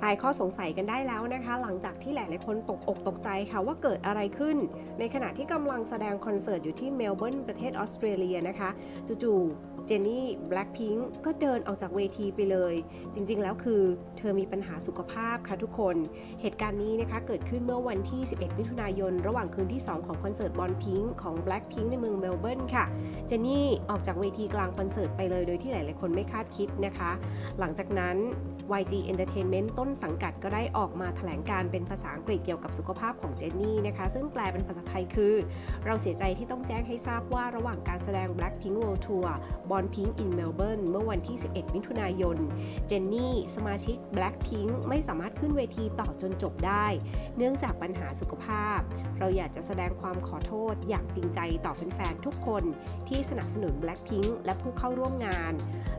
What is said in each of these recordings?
คลายข้อสงสัยกันได้แล้วนะคะ หลังจากที่หลายๆคนตกอกตกใจค่ะว่าเกิดอะไรขึ้น ในขณะที่กำลังแสดงคอนเสิร์ตอยู่ที่เมลเบิร์นประเทศออสเตรเลียนะคะจู่ๆเจนนี่แบล็คพิงก์ก็เดินออกจากเวทีไปเลย จริงๆ แล้วคือเธอมีปัญหาสุขภาพค่ะทุกคน เหตุการณ์นี้นะคะเกิดขึ้นเมื่อวันที่ 11 มิถุนายน ระหว่างคืนที่ 2 ของคอนเสิร์ตบอลพิงค์ของ Blackpink ในเมืองเมลเบิร์นค่ะ เจนนี่ออกจากเวทีกลางคอนเสิร์ตไปเลยโดยที่หลายๆคนไม่คาดคิดนะคะ หลังจากนั้น YG Entertainment ต้นสังกัดก็ได้ออกมาแถลงการเป็นภาษาอังกฤษเกี่ยวกับสุขภาพของเจนนี่นะคะ ซึ่งแปลเป็นภาษาไทยคือ เราเสียใจที่ต้องแจ้งให้ทราบว่าระหว่างการแสดง Blackpink World Tour Born Pink in Melbourne เมื่อวันที่ 11 มิถุนายน เจนนี่ สมาชิก Blackpink ไม่สามารถขึ้นเวทีต่อจนจบได้ เนื่องจากปัญหาสุขภาพ เราอยากจะแสดงความขอโทษ อย่างจริงใจต่อแฟนๆทุกคนที่สนับสนุน Blackpink และผู้เข้าร่วมงาน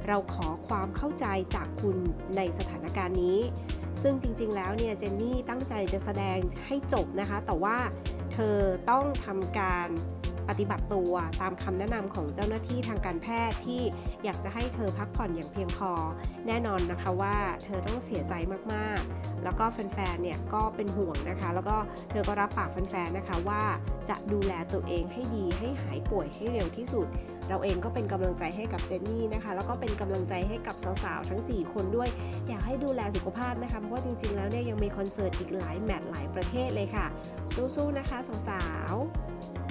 เราขอความเข้าใจจากคุณในสถานการณ์นี้ ซึ่งจริงๆแล้วเนี่ยเจนนี่ตั้งใจจะแสดงให้จบนะคะ แต่ว่าเธอต้องทำการ ปฏิบัติตัวตามคำแนะนำของเจ้าหน้าที่ทางการแพทย์ที่อยากจะให้เธอพักผ่อนอย่างเพียงพอ แน่นอนนะคะว่าเธอต้องเสียใจมากๆ แล้วก็แฟนๆ เนี่ยก็เป็นห่วงนะคะ แล้วก็เธอก็รับปากแฟนๆ นะคะว่าจะดูแลตัวเองให้ดีให้หายป่วยให้เร็วที่สุด เราเองก็เป็นกำลังใจให้กับเจนนี่นะคะ แล้วก็เป็นกำลังใจให้กับสาวๆ ทั้ง 4 คนด้วย อยากให้ดูแลสุขภาพนะคะ เพราะว่าจริงๆ แล้วเนี่ยยังมีคอนเสิร์ตอีกหลายแมตช์หลายประเทศเลยค่ะ สู้ๆ นะคะสาวๆ